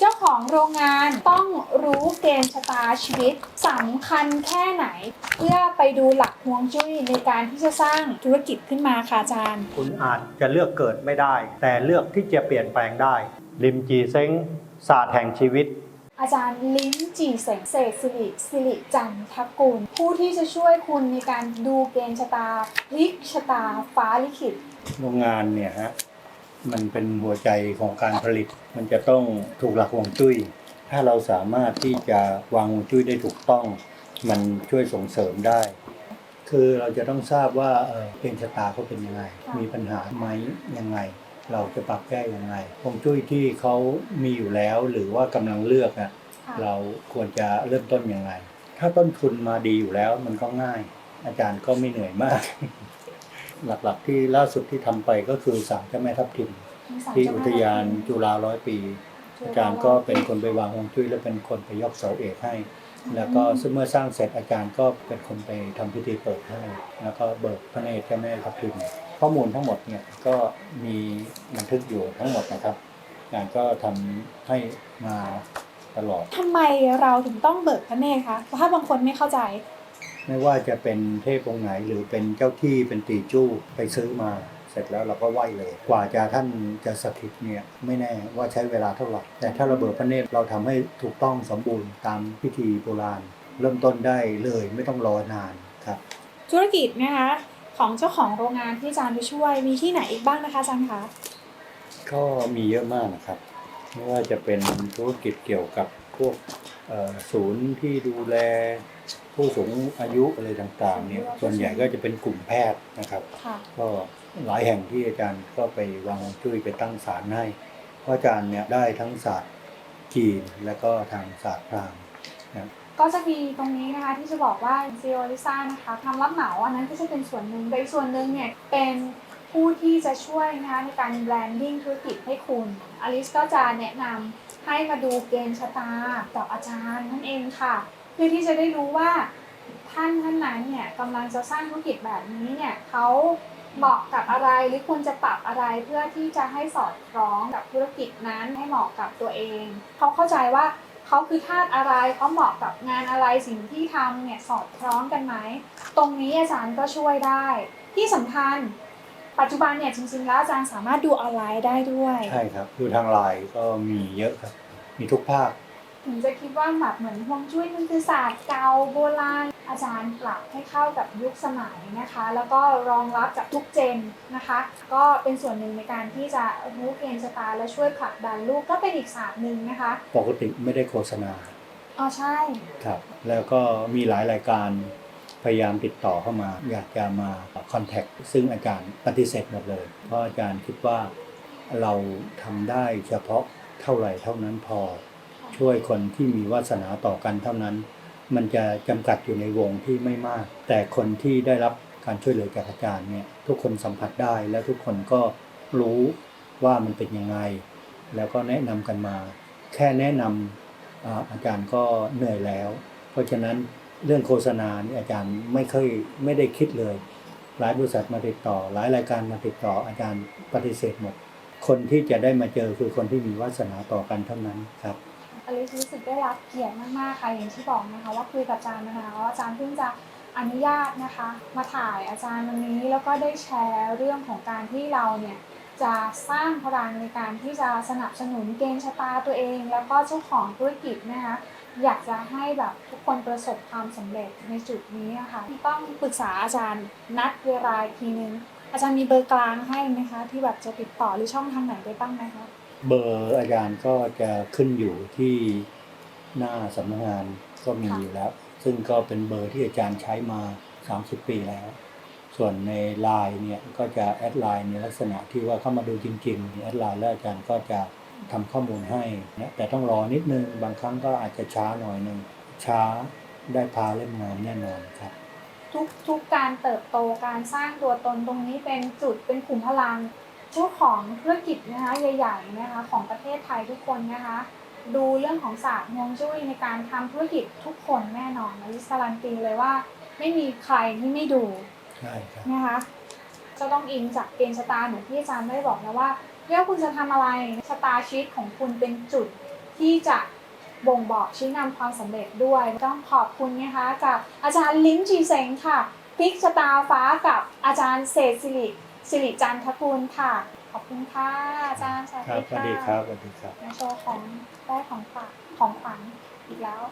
เจ้าของโรงงานต้องรู้เกณฑ์ชะตาชีวิตสำคัญแค่ไหน เพื่อไปดูหลักฮวงจุ้ยในการที่จะสร้างธุรกิจขึ้นมาค่ะอาจารย์ คุณอาจจะเลือกเกิดไม่ได้ แต่เลือกที่จะเปลี่ยนแปลงได้ลิมจีเซ้งศาสตร์แห่งชีวิตอาจารย์ลิ้นจีเสงเศษสิริสิริจันทกุล ผู้ที่จะช่วยคุณในการดูเกณฑ์ชะตาพลิกชะตาฟ้าลิขิตโรงงานเนี่ยฮะ มันเป็นหัวใจของการผลิต มันจะต้องถูกหลักฮวงจุ้ย ถ้าเราสามารถที่จะวางฮวงจุ้ยได้ถูกต้อง มันช่วยส่งเสริมได้ คือเราจะต้องทราบว่าเอ่อเกณฑ์ชะตาเขาเป็นยังไงค่ะมีปัญหาไหมยังไง เราจะปรับแก้ยังไงฮวงจุ้ยที่เขามีอยู่แล้วหรือว่ากำลังเลือกอะค่ะเราควรจะเริ่มต้นยังไง ถ้าต้นทุนมาดีอยู่แล้วมันก็ง่าย อาจารย์ก็ไม่เหนื่อยมาก หลักๆที่ล่าสุดที่ทำไปก็คือศาลเจ้าแม่ทับทิมมีสามที่เจ้อุแม่ทยานจุฬาร้อยปี อาจารย์ก็เป็นคนไปวางฮวงจุ้ยและเป็นคนไปยกเสาเอกให้ แล้วก็ซึ่งเมื่อสร้างเสร็จอาจารย์ก็เป็นคนไปทำพิธีเปิดให้แล้วก็เบิกพระเนตรเจ้าแม่ทับทิมข้อมูลทั้งหมดเนี่ยก็มีบันทึกอยู่ทั้งหมดนะครับอาจารย์ก็ทำให้มาตลอดทำไมเราถึงต้องเบิกพระเนตรคะถ้าบางคนไม่เข้าใจ ไม่ว่าจะเป็นเทพองค์ไหนหรือเป็นเจ้าที่เป็นตีจู้ไปซื้อมาเสร็จแล้วเราก็ไหว้เลย กว่าจะท่านจะสถิตเนี่ยไม่แน่ว่าใช้เวลาเท่าไหร่ แต่ถ้าระเบิดพระเนตรเราทำให้ถูกต้องสมบูรณ์ตามพิธีโบราณ เริ่มต้นได้เลยไม่ต้องรอนานครับ ธุรกิจนะคะของเจ้าของโรงงานที่อาจารย์ไปช่วยมีที่ไหนอีกบ้างนะคะอาจารย์คะก็มีเยอะมากนะครับ ไม่ว่าจะเป็นธุรกิจเกี่ยวกับพวกเอ่อศูนย์ที่ดูแล ผู้สูงอายุอะไรต่างๆเนี่ยส่วนใหญ่ก็จะเป็นกลุ่มแพทย์นะครับ ค่ะก็หลายแห่งที่อาจารย์ก็ไปวางฮวงจุ้ยไปตั้งศาลให้เพราะอาจารย์เนี่ยได้ทั้งศาสตร์จีนและก็ทางศาสตร์พราหมณ์นะก็จะมีตรงนี้นะคะที่จะบอกว่าซีโอลิซ่านะคะทำรับเหมาอันนั้นก็จะเป็นส่วนหนึ่งแต่อีกส่วนหนึ่งเนี่ยเป็นผู้ที่จะช่วยนะคะในการแบรนดิ้งธุรกิจให้คุณอลิสก็จะแนะนำให้มาดูเกณฑ์ชะตากับอาจารย์นั่นเองค่ะ เพื่อที่จะได้รู้ว่าท่านท่านนั้นเนี่ยกำลังจะสร้างธุรกิจแบบนี้เนี่ยเขาเหมาะกับอะไรหรือควรจะปรับอะไรเพื่อที่จะให้สอดคล้องกับธุรกิจนั้นให้เหมาะกับตัวเองเขาเข้าใจว่าเขาคือธาตุอะไรเขาเหมาะกับงานอะไรสิ่งที่ทำเนี่ยสอดคล้องกันไหมตรงนี้อาจารย์ก็ช่วยได้ ที่สำคัญ ปัจจุบันเนี่ยจริงๆแล้วอาจารย์สามารถดูออนไลน์ได้ด้วย ใช่ครับ ดูทางไลน์ก็มีเยอะครับ มีทุกภาค ถึงจะคิดว่าแบบเหมือนฮวงจุ้ยมันคือศาสตร์เก่าโบราณ อาจารย์ปรับให้เข้ากับยุคสมัยนะคะ แล้วก็รองรับกับทุกเจนนะคะ ก็เป็นส่วนหนึ่งในการที่จะรู้เกณฑ์ชะตาและช่วยผลักดันลูกก็เป็นอีกศาสตร์หนึ่งนะคะ ปกติไม่ได้โฆษณาอ๋อใช่ครับ แล้วก็มีหลายรายการพยายามติดต่อเข้ามา อยากจะมาคอนแทคซึ่งอาจารย์ปฏิเสธหมดเลย เพราะอาจารย์คิดว่าเราทำได้เฉพาะเท่าไหร่เท่านั้นพอ ช่วยคนที่มีวาสนาต่อกันเท่านั้น มันจะจำกัดอยู่ในวงที่ไม่มาก แต่คนที่ได้รับการช่วยเหลือจากอาจารย์เนี่ยทุกคนสัมผัสได้และทุกคนก็รู้ว่ามันเป็นยังไง แล้วก็แนะนำกันมา แค่แนะนำอาอาจารย์ก็เหนื่อยแล้ว เพราะฉะนั้นเรื่องโฆษณานี่อาจารย์ไม่เคยไม่ได้คิดเลย หลายบริษัทมาติดต่อ หลายรายการมาติดต่ออาจารย์ปฏิเสธหมด คนที่จะได้มาเจอคือคนที่มีวาสนาต่อกันเท่านั้นครับ อลิซรู้สึกได้รับเกียรติมากๆค่ะอย่างที่บอกนะคะว่าคุยกับอาจารย์นะคะว่าอาจารย์เพิ่งจะอนุญาตนะคะ มาถ่ายอาจารย์วันนี้แล้วก็ได้แชร์เรื่องของการที่เราเนี่ยจะสร้างพลังในการที่จะสนับสนุนเกณฑ์ชะตาตัวเอง แล้วก็เจ้าของธุรกิจนะคะอยากจะให้แบบทุกคนประสบความสำเร็จในจุดนี้นะคะต้องปรึกษาอาจารย์นัดเวลาทีนึง อาจารย์มีเบอร์กลางให้ไหมคะ ที่แบบจะติดต่อหรือช่องทางไหนได้บ้างไหมคะ เบอร์อาจารย์ก็จะขึ้นอยู่ที่หน้าสำนักงานก็มีอยู่แล้ว ซึ่งก็เป็นเบอร์ที่อาจารย์ใช้มา 30 ปีแล้ว ส่วนในไลน์เนี่ยก็จะแอดไลน์ในลักษณะที่ว่าเข้ามาดูจริงๆแอดไลน์แล้วอาจารย์ก็จะทำข้อมูลให้นะแต่ต้องรอนิดนึง บางครั้งก็อาจจะช้าหน่อยหนึ่งช้าได้พาเล่มงานแน่นอนครับ ทุกทุกการเติบโตการสร้างตัวตนตรงนี้เป็นจุดเป็นขุมพลัง เจ้าของธุรกิจนะคะใหญ่ๆนะคะของประเทศไทยทุกคนนะคะ ดูเรื่องของศาสตร์ฮวงจุ้ยในการทำธุรกิจทุกคนแน่นอนอลิสการันตีเลยว่า ไม่มีใครที่ไม่ดูใช่ครับนะคะจะต้องอิงจากเกณฑ์ชะตาเหมือนที่อาจารย์ได้บอกแล้วว่าไม่ว่าคุณจะทำอะไรชะตาชีวิตของคุณเป็นจุดที่จะบ่งบอกชี้นำความสำเร็จด้วย ต้องขอบคุณนะคะกับอาจารย์ลิ้มจีเซงค่ะพลิกชะตาฟ้ากับอาจารย์เศรษฐศิริ สิริจันทกุลค่ะ ขอบคุณค่ะอาจารย์สวัสครับดีสวัสดีคค่ะรับสวัสดีครับมาโชว์ของได้ของฝากของขวัญอีกแล้ว